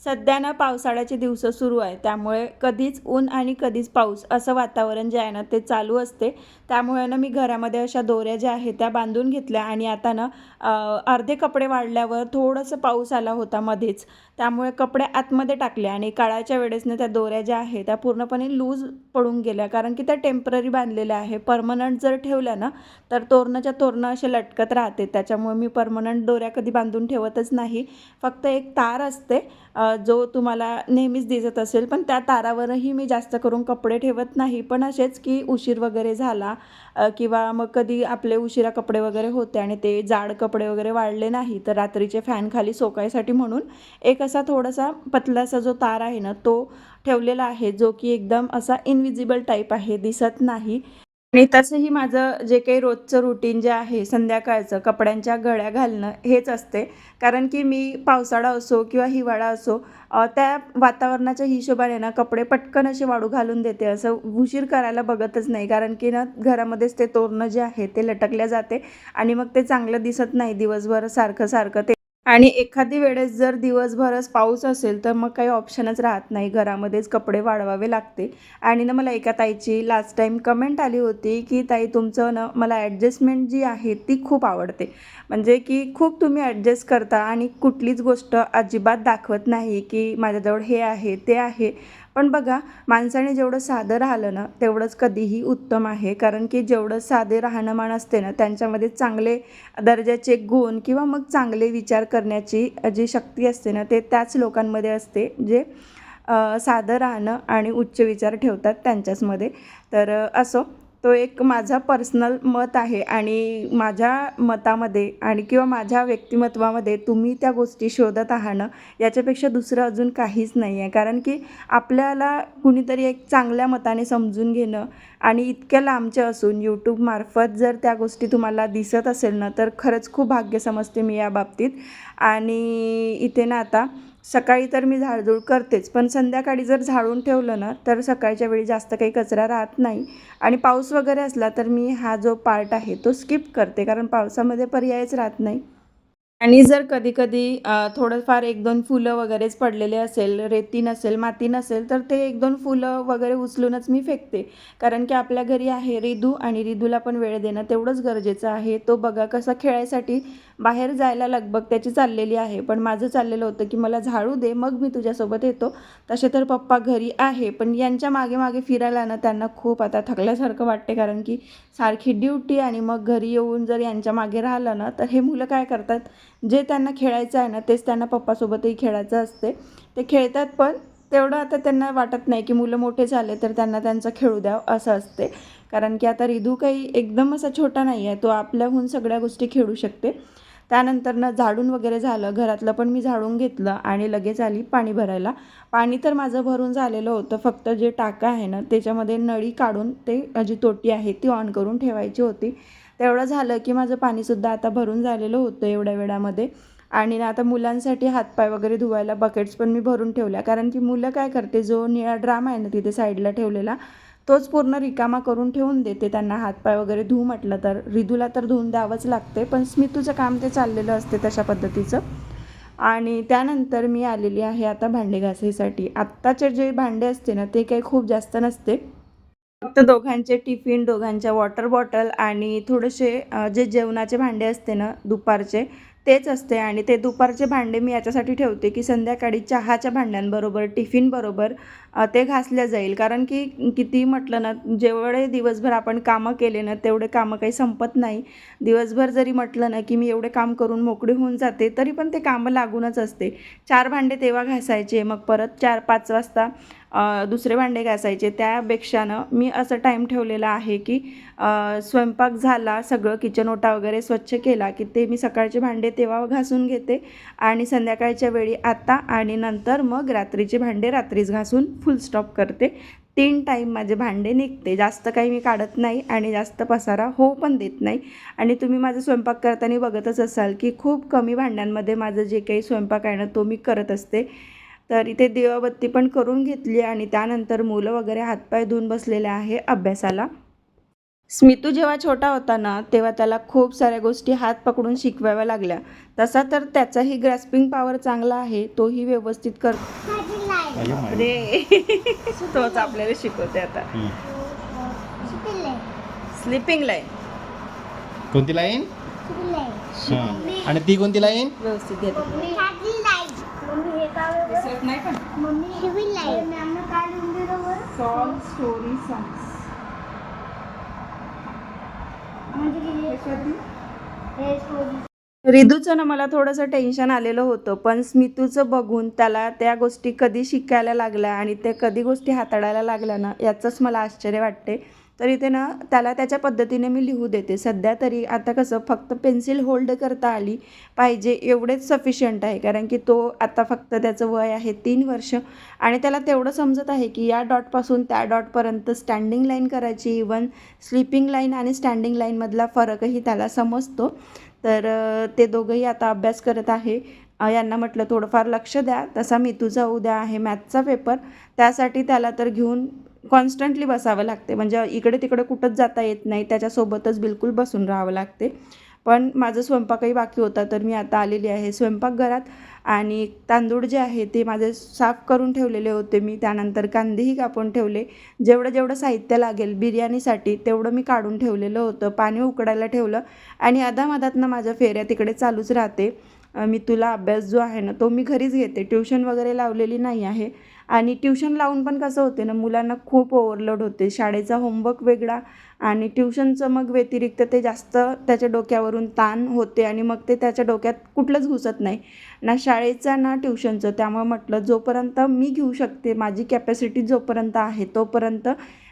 सध्या ना पावसाळ्याचे दिवस सुरू आहे त्यामुळे कधीच ऊन आणि कधीच पाऊस असं वातावरण जे आहे ना ते चालू असते. त्यामुळे ना मी घरामध्ये अशा दोऱ्या ज्या आहेत त्या बांधून घेतल्या आणि आता ना अर्धे कपडे वाढल्यावर थोडंसं पाऊस आला होता मध्येच. त्यामुळे कपडे आतमध्ये टाकले आणि काळाच्या वेळेसनं त्या दोऱ्या ज्या आहेत त्या पूर्णपणे लूज पडून गेल्या. कारण की त्या टेंपररी बांधलेल्या आहे. परमनंट जर ठेवल्या ना तर तोरणाच्या तोरणं असे लटकत राहते. त्याच्यामुळे मी परमनंट दोऱ्या कधी बांधून ठेवतच नाही. फक्त एक तार असते जो तुम्हाला नेहमीच दिसत असेल पण त्या तारावरही मी जास्त करून कपडे ठेवत नाही. पण असेच की उशीर वगैरे झाला किंवा मग कधी आपले उशिरा कपडे वगैरे होते आणि ते जाड कपडे वगैरे वाढले नाही तर रात्रीचे फॅन खाली सोकायसाठी म्हणून एक असा थोडासा पतलासा जो तार आहे ना तो ठेवलेला आहे जो की एकदम असा इनविजिबल टाईप आहे दिसत नाही. आणि तसंही माझं जे काही रोजचं रुटीन जे आहे संध्याकाळचं कपड्यांच्या गळ्या घालणं हेच असते. कारण की मी पावसाळा असो किंवा हिवाळा असो त्या वातावरणाच्या हिशोबाने ना कपडे पटकन असे वाळू घालून देते. असं उशीर करायला बघतच नाही. कारण की ना घरामध्येच ते तोरणं जे आहे ते लटकल्या जाते आणि मग ते चांगलं दिसत नाही दिवसभर सारखं सारखं. ते आणि एखादी वेळेस जर दिवसभरच पाऊस असेल तर मग काही ऑप्शनच राहत नाही. घरामध्येच कपडे वाढवावे लागते आणि ना मला एका ताईची लास्ट टाईम कमेंट आली होती की ताई तुमचं ना मला ॲडजस्टमेंट जी आहे ती खूप आवडते. म्हणजे की खूप तुम्ही ॲडजस्ट करता आणि कुठलीच गोष्ट अजिबात दाखवत नाही की माझ्याजवळ हे आहे ते आहे. पण बघा माणसाने जेवढं साधं राहिलं ना तेवढंच कधीही उत्तम आहे. कारण की जेवढं साधे राहणंमान असते ना त्यांच्यामध्ये चांगले दर्जाचे गुण किंवा मग चांगले विचार करण्याची जी शक्ती असते ना ते त्याच लोकांमध्ये असते. जे साधं राहणं आणि उच्च विचार ठेवतात त्यांच्याचमध्ये. तर असो. तो एक माझा पर्सनल मत आहे आणि माझ्या मतामध्ये आणि किंवा माझ्या व्यक्तिमत्वामध्ये तुम्ही त्या गोष्टी शोधत आहात याच्यापेक्षा दुसरं अजून काहीच नाही आहे. कारण की आपल्याला कुणीतरी एक चांगल्या मताने समजून घेणं आणि इतक्या लांबचे असून यूट्यूबमार्फत जर त्या गोष्टी तुम्हाला दिसत असेल ना तर खरंच खूप भाग्य समजते मी या बाबतीत. आणि इथे ना आता सकाळी तर मी झाडझूड करतेच पण संध्याकाळी जर झाडून ठेवलं ना तर सकाळच्या वेळी जास्त काही कचरा राहत नाही. आणि पाऊस वगैरे असला तर मी हा जो पार्ट आहे तो स्किप करते कारण पावसामध्ये पर्यायच राहत नाही. आणि जर कधी कधी थोडंफार एक दोन फुलं वगैरेच पडलेले असेल रेती नसेल माती नसेल तर ते एक दोन फुलं वगैरे उचलूनच मी फेकते. कारण की आपल्या घरी आहे रिदू आणि रिदूला पण वेळ देणं तेवढंच गरजेचं आहे. तो बघा कसा खेळायसाठी बाहेर जायला लगबग त्याची चाललेली आहे. पण माझं चाललेलं होतं की मला झाडू दे मग मी तुझ्यासोबत येतो. तसे तर पप्पा घरी आहे. पण यांच्या मागे मागे फिरायला ना त्यांना खूप आता थकल्यासारखं वाटते. कारण की सारखी ड्युटी आणि मग घरी येऊन जर यांच्या मागे राहिलं ना तर हे मुलं काय करतात? जे त्यांना खेळायचं आहे ना तेच त्यांना पप्पासोबतही खेळायचं असते. ते खेळतात पण तेवढं आता त्यांना वाटत नाही की मुलं मोठे झाले तर त्यांना त्यांचा खेळू द्या असं असते. कारण की आता रिधू काही एकदम असा छोटा नाही आहे तो आपल्याहून सगळ्या गोष्टी खेळू शकते. त्यानंतर ना झाडून वगैरे झालं घरातलं पण मी झाडून घेतलं आणि लगेच आली पाणी भरायला. पाणी तर माझं भरून झालेलं होतं फक्त जे टाका आहे ना त्याच्यामध्ये नळी काढून ते जी तोटी आहे ती ऑन करून ठेवायची होती. तेवढं झालं की माझं पाणीसुद्धा आता भरून झालेलं होतं एवढ्या वेळामध्ये. आणि ना आता मुलांसाठी हातपाय वगैरे धुवायला बकेट्स पण मी भरून ठेवल्या. कारण की मुलं काय करते जो निळा ड्राम आहे ना तिथे साईडला ठेवलेला तोच पूर्ण रिकामा करून ठेवून देते त्यांना. हातपाय वगैरे धुऊ म्हटलं तर रिदूला तर धुवून द्यावंच लागते पण स्मितूचं काम ते चाललेलं असते तशा पद्धतीचं. आणि त्यानंतर मी आलेली आहे आता भांडे घासायसाठी आत्ताचे जे भांडे असते ना ते काही खूप जास्त नसते. फक्त दोघांचे टिफिन दोघांच्या वॉटर बॉटल आणि थोडेसे जे जेवणाचे भांडे असते ना दुपारचे तेच असते आणि ते दुपारचे भांडे मी याच्यासाठी ठेवते की संध्याकाळी चहाच्या भांड्यांबरोबर टिफिनबरोबर ते घासल्या जाईल. कारण की किती म्हटलं ना जेवढे दिवसभर आपण कामं केले ना तेवढे कामं काही संपत नाही. दिवसभर जरी म्हटलं ना की मी एवढे काम करून मोकळी होऊन जाते तरी पण ते कामं लागूनच असते. चार भांडे तेव्हा घासायचे मग परत चार पाच वाजता दुसरे भांडे घासायचे. त्यापेक्षानं मी असं टाईम ठेवलेला आहे की स्वयंपाक झाला सगळं किचन ओटा वगैरे स्वच्छ केला की ते मी सकाळचे भांडे तेव्हा घासून घेते. आणि संध्याकाळच्या वेळी आता आणि नंतर मग रात्रीचे भांडे रात्रीच घासून फुल स्टॉप करते. तीन टाईम माझे भांडे निघते. जास्त काही मी काढत नाही आणि जास्त पसारा हो पण देत नाही. आणि तुम्ही माझं स्वयंपाक करताना बघतच असाल की खूप कमी भांड्यांमध्ये माझं जे काही स्वयंपाक आहे ना तो मी करत असते. तर इथे दिवाबत्ती पण करून घेतली आणि त्यानंतर मुलं वगैरे हातपाय धुवून बसलेले आहे अभ्यासाला. स्मितू जेव्हा छोटा होता ना तेव्हा त्याला खूप साऱ्या गोष्टी हात पकडून शिकवाव्या लागल्या. तसा तर त्याचाही ग्रॅस्पिंग पॉवर चांगला आहे तोही व्यवस्थित कर रे तोच आपल्याला शिकवते आता. स्लिपिंग लाईन कोणती लाईन आणि ती कोणती लाईन व्यवस्थित घेते हे नाही पण मम्मी शिवी लाइट मॅमनं काय लिहून दिलं वर सॉन्ग स्टोरी सॉंग्स म्हणजे हे स्टोरी रिदूचं ना मला थोडंसं टेन्शन आलेलं होतं पण स्मितूचं बघून त्याला त्या गोष्टी कधी शिकायला लागल्या आणि त्या कधी गोष्टी हाताळायला लागल्या ना याचंच मला आश्चर्य वाटते तर इथे ना त्याला त्याच्या पद्धतीने मी लिहू देते. सध्या तरी आता कसं फक्त पेन्सिल होल्ड करता आली पाहिजे एवढेच सफिशियंट आहे. कारण की तो आता फक्त त्याचं वय आहे तीन वर्ष आणि त्याला तेवढं समजत आहे की या डॉटपासून त्या डॉटपर्यंत स्टँडिंग लाईन करायची इवन स्लीपिंग लाईन आणि स्टँडिंग लाईनमधला फरकही त्याला समजतो. तर ते दोघंही आता अभ्यास करत आहे. यांना म्हटलं थोडंफार लक्ष द्या. तसा मी तुझा उद्या आहे मॅथचा पेपर त्यासाठी त्याला तर घेऊन कॉन्स्टंटली बसावं लागते. म्हणजे इकडे तिकडे कुठंच जाता येत नाही. त्याच्यासोबतच बिलकुल बसून राहावं लागते. पण माझं स्वयंपाकही बाकी होता तर मी आता आलेली आहे स्वयंपाकघरात. आणि तांदूळ जे आहे ते माझे साफ करून ठेवलेले होते मी. त्यानंतर कांदेही कापून ठेवले. जेवढं जेवढं साहित्य लागेल बिर्याणीसाठी तेवढं मी काढून ठेवलेलं होतं. पाणी उकडायला ठेवलं. आणि अधामधातनं माझ्या फेऱ्या तिकडे चालूच राहते. मी तुला अभ्यास जो आहे ना तो मी घरीच घेते. ट्युशन वगैरे लावलेली नाही आहे. आणि ट्युशन लावून पण कसं होते ना मुलांना खूप ओव्हरलोड होते. शाळेचा होमवर्क वेगळा आणि ट्युशनचं मग व्यतिरिक्त ते जास्त त्याच्या डोक्यावरून ताण होते आणि मग ते त्याच्या डोक्यात कुठलंच घुसत नाही. ना शाळेचा ना ट्युशनचं. त्यामुळे म्हटलं जोपर्यंत मी घेऊ शकते माझी कॅपॅसिटी जोपर्यंत आहे तोपर्यंत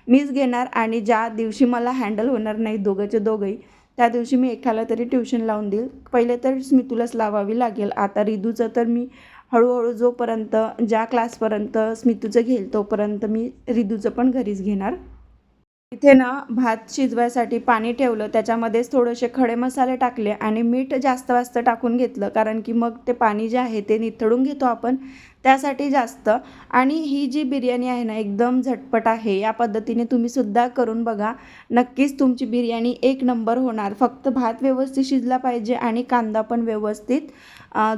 मीच घेणार आणि ज्या दिवशी मला हँडल होणार नाही दोघंचे दोघंही त्या दिवशी मी एकाला तरी ट्युशन लावून देईल. पहिले तर स्मितूलाच लावावी लागेल. आता रिदूचं तर मी हळूहळू जोपर्यंत ज्या क्लासपर्यंत स्मितूचं घेईल तोपर्यंत मी रिदूचं पण घरीच घेणार. इथे ना भात शिजवायसाठी पाणी ठेवलं त्याच्यामध्येच थोडेसे खडे मसाले टाकले आणि मीठ जास्त वास्त टाकून घेतलं कारण की मग ते पाणी जे आहे ते निथळून घेतो आपण. त्यासाठी जास्त. आणि ही जी बिर्याणी आहे ना एकदम झटपट आहे. या पद्धतीने तुम्ही सुद्धा करून बघा. नक्कीच तुमची बिर्याणी एक नंबर होणार. फक्त भात व्यवस्थित शिजला पाहिजे आणि कांदा पण व्यवस्थित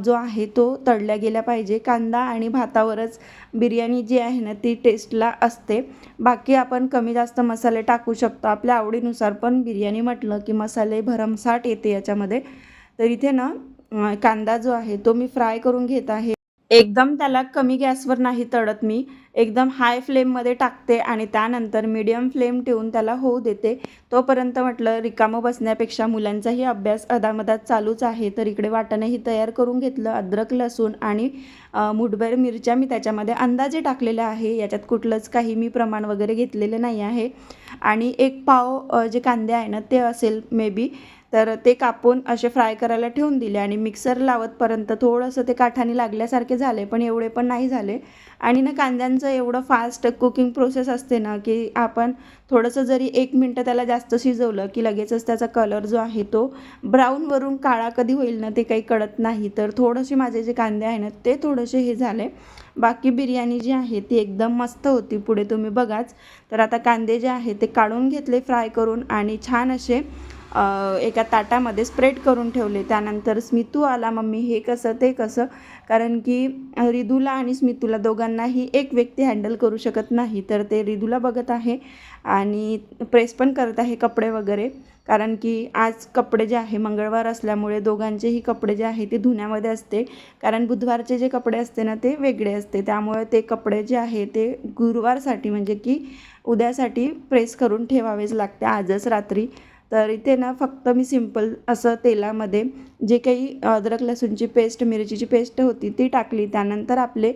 जो आहे तो तळल्या गेला पाहिजे. कांदा आणि भातावरच बिर्याणी जी आहे ना ती टेस्टला असते. बाकी आपण कमी जास्त मसाले टाकू शकतो. आपल्या आवडीनुसार पण बिर्याणी म्हटलं की मसाले भरमसाट येते याच्यामध्ये. तर इथे ना कांदा जो आहे तो मी फ्राय करून घेत आहे. एकदम त्याला कमी गॅसवर नाही तळत मी. एकदम हाय फ्लेममध्ये टाकते आणि त्यानंतर मीडियम फ्लेम ठेवून त्याला होऊ देते. तोपर्यंत म्हटलं रिकामं बसण्यापेक्षा मुलांचाही अभ्यास अदामधात चालूच आहे. तर इकडे वाटणंही तयार करून घेतलं अद्रक लसूण आणि मुठभर मिरच्या मी त्याच्यामध्ये अंदाजे टाकलेल्या आहे. याच्यात कुठलंच काही मी प्रमाण वगैरे घेतलेलं नाही आहे. आणि एक पाव जे कांदे आहे ना ते असेल मे बी तर ते कापून असे फ्राय करायला ठेवून दिले आणि मिक्सर लावतपर्यंत थोडंसं ते काठाने लागल्यासारखे झाले पण एवढे पण नाही झाले. आणि ना कांद्यांचं एवढं फास्ट कुकिंग प्रोसेस असते ना की आपण थोडंसं जरी एक मिनटं त्याला जास्त शिजवलं की लगेचच त्याचा कलर जो आहे तो ब्राऊनवरून काळा कधी होईल ना ते काही कळत नाही. तर थोडेसे माझे जे कांदे आहे ना ते थोडेसे हे झाले. बाकी बिर्याणी जी आहे ती एकदम मस्त होती. पुढे तुम्ही बघाच. तर आता कांदे जे आहे ते काढून घेतले फ्राय करून आणि छान असे एका ताटामध्ये स्प्रेड करून ठेवले. त्यानंतर स्मितू आला मम्मी हे कसं ते कसं? कारण की रिदूला आणि स्मितूला दोघांनाही एक व्यक्ती हँडल करू शकत नाही. तर ते रिदूला बघत आहे आणि प्रेस पण करत आहे कपडे वगैरे. कारण की आज कपडे जे आहे मंगळवार असल्यामुळे दोघांचेही कपडे जे आहे ते धुण्यामध्ये असते. कारण बुधवारचे जे कपडे असते ना ते वेगळे असते. त्यामुळे ते कपडे जे आहे ते गुरुवारसाठी म्हणजे की उद्यासाठी प्रेस करून ठेवावेच लागते. आजच रात्री तर इथे ना फक्त मी सिंपल असं तेलामध्ये जे काही अद्रक लसूणची पेस्ट मिरचीची पेस्ट होती ती टाकली. त्यानंतर आपले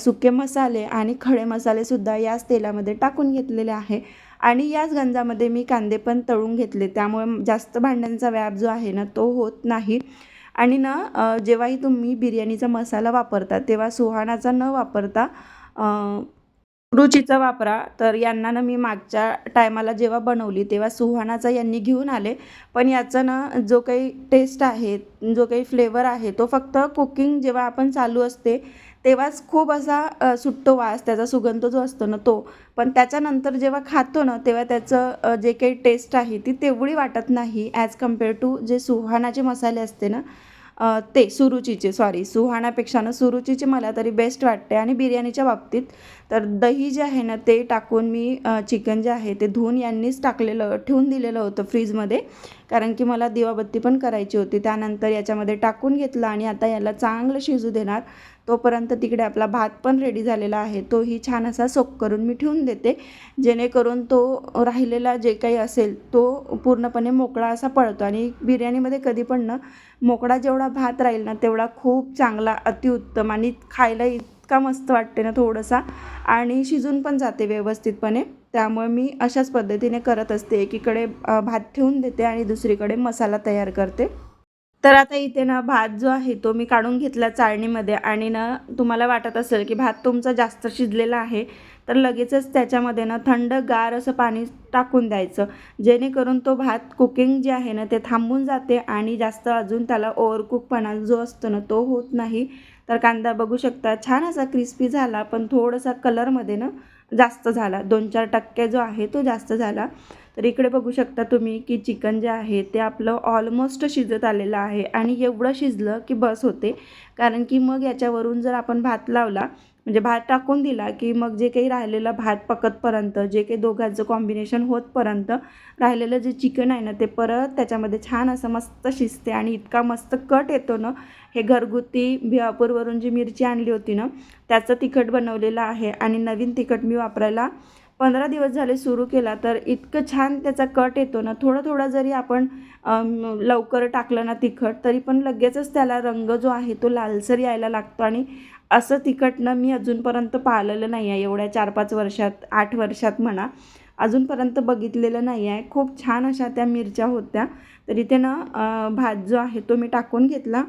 सुके मसाले आणि खडे मसालेसुद्धा याच तेलामध्ये टाकून घेतलेले आहे. आणि याच गंजामध्ये मी कांदे पण तळून घेतले. त्यामुळे जास्त भांड्यांचा व्याप जो आहे ना तो होत नाही. आणि ना जेव्हाही तुम्ही बिर्याणीचा मसाला वापरता तेव्हा सुहाणाचा न वापरता रुचीचा वापरा. तर यांना ना मी मागच्या टायमाला जेव्हा बनवली तेव्हा सुहानाचा यांनी घेऊन आले. पण याचा ना जो काही टेस्ट आहे जो काही फ्लेवर आहे तो फक्त कुकिंग जेव्हा आपण चालू असते तेव्हाच खूप असा सुट्टो वास त्याचा सुगंध जो असतो ना तो. पण त्याच्यानंतर जेव्हा खातो ना तेव्हा त्याचं जे काही टेस्ट आहे ती तेवढी वाटत नाही ॲज कंपेअर टू जे सुहानाचे मसाले असते ना ते सुरुचीचे सॉरी सुहाणापेक्षा ना सुरुचीचे मला तरी बेस्ट वाटते आणि बिर्याणीच्या बाबतीत तर दही जे आहे ना ते टाकून मी चिकन जे आहे ते धुवून यांनीच टाकलेलं ठेवून दिलेलं होतं फ्रीजमध्ये कारण की मला दिवाबत्ती पण करायची होती. त्यानंतर याच्यामध्ये टाकून घेतलं आणि आता याला चांगलं शिजू देणार. तोपर्यंत तिकडे आपला भात पण रेडी झालेला आहे. तोही छान असा सोक करून मी ठेवून देते. जेणेकरून तो राहिलेला जे काही असेल तो पूर्णपणे मोकळा असा पळतो. आणि बिर्याणीमध्ये कधी पण ना मोकळा जेवढा भात राहील ना तेवढा खूप चांगला अतिउत्तम आणि खायला इतका मस्त वाटते ना थोडासा. आणि शिजून पण जाते व्यवस्थितपणे. त्यामुळे मी अशाच पद्धतीने करत असते. एकीकडे भात ठेवून देते आणि दुसरीकडे मसाला तयार करते. तर आता इथे ना भात जो आहे तो मी काढून घेतला चाळणीमध्ये आणि ना तुम्हाला वाटत असेल की भात तुमचा जास्त शिजलेला आहे तर लगेचच त्याच्यामध्ये ना थंड गार असं पाणी टाकून द्यायचं. जेणेकरून तो भात कुकिंग जे आहे ना ते थांबून जाते आणि जास्त अजून त्याला ओव्हरकुकपणा जो असतो ना तो होत नाही. तर कांदा बघू शकता छान असा क्रिस्पी झाला पण थोडासा कलरमध्ये ना जास्त झाला. दोन चार टक्के जो आहे तो जास्त झाला. तर इकडे बघू शकता तुम्ही की चिकन जे आहे ते आपलं ऑलमोस्ट शिजत आलेलं आहे आणि एवढं शिजलं की बस होते. कारण की मग याच्यावरून जर आपण भात लावला म्हणजे भात टाकून दिला की मग जे काही राहिलेलं भात पकतपर्यंत जे काही दोघांचं कॉम्बिनेशन होतपर्यंत राहिलेलं जे चिकन आहे ना ते परत त्याच्यामध्ये छान असं मस्त शिजते आणि इतका मस्त कट येतो ना हे घरगुती भिवापूरवरून जी मिरची आणली होती ना त्याचं तिखट बनवलेलं आहे आणि नवीन तिखट मी वापरायला पंधरा दिवस झाले सुरू केला तर इतकं छान त्याचा कट येतो ना थोडं थोडं जरी आपण लवकर टाकलं ना तिखट तरी पण लगेचच त्याला रंग जो आहे तो लालसर यायला लागतो आणि असं तिखट ना मी अजूनपर्यंत पाहिलेलं नाही आहे. एवढ्या चार पाच वर्षात आठ वर्षात म्हणा अजूनपर्यंत बघितलेलं नाही आहे. खूप छान अशा त्या मिरच्या होत्या. तर इथे ना भात जो आहे तो मी टाकून घेतला.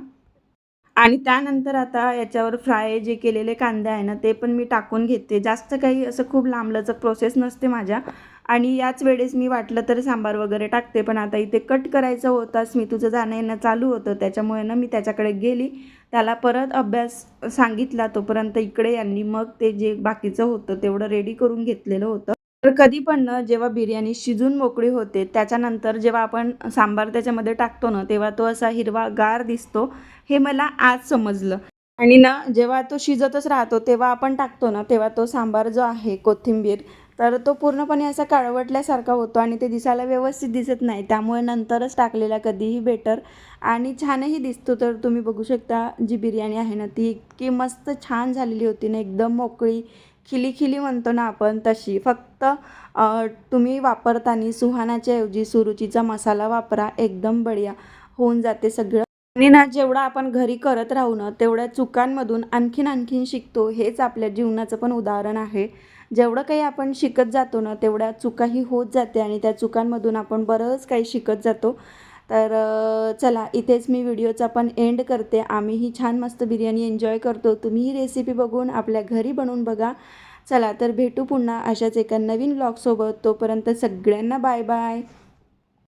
आणि त्यानंतर आता याच्यावर फ्राय जे केलेले कांदे आहे ना ते पण मी टाकून घेते. जास्त काही असं खूप लांबलचक प्रोसेस नसते माझ्या. आणि याच वेळेस मी वाटलं तर सांबार वगैरे टाकते पण आता इथे कट करायचं होताच. मी तुझं जाणं येणं चालू होतं. त्याच्यामुळे ना मी त्याच्याकडे गेली. त्याला परत अभ्यास सांगितला तोपर्यंत इकडे यांनी मग ते जे बाकीचं होतं तेवढं रेडी करून घेतलेलं होतं. तर कधी पण ना जेव्हा बिर्याणी शिजून मोकळी होते त्याच्यानंतर जेव्हा आपण सांबार त्याच्यामध्ये टाकतो ना तेव्हा तो असा हिरवा गार दिसतो. हे मला आज समजलं. आणि ना जेव्हा तो शिजतच राहतो तेव्हा आपण टाकतो ना तेव्हा तो सांबार जो आहे कोथिंबीर तर तो पूर्णपणे असा काळवटल्यासारखा होतो आणि ते दिसायला व्यवस्थित दिसत नाही. त्यामुळे नंतरच टाकलेला कधीही बेटर आणि छानही दिसतो. तर तुम्ही बघू शकता जी बिर्याणी आहे ना ती इतकी मस्त छान झालेली होती ना एकदम मोकळी खिली खिली म्हणतो ना आपण तशी. फक्त तुम्ही वापरताना सुहानाच्या ऐवजी सुरुचीचा मसाला वापरा एकदम बढिया होऊन जाते सगळं. आणि ना जेवढं आपण घरी करत राहू ना तेवढ्या चुकांमधून आणखीन आणखीन शिकतो हेच आपल्या जीवनाचं पण उदाहरण आहे. जेवढं काही आपण शिकत जातो ना तेवढ्या चुकाही होत जाते आणि त्या चुकांमधून आपण बरंच काही शिकत जातो. तर चला इथेच मी व्हिडिओचा पण एंड करते. आम्हीही छान मस्त बिर्याणी एन्जॉय करतो. तुम्ही ही रेसिपी बघून आपल्या घरी बनवून बघा. चला तर भेटू पुन्हा अशाच एका नवीन ब्लॉगसोबत तोपर्यंत सगळ्यांना बाय बाय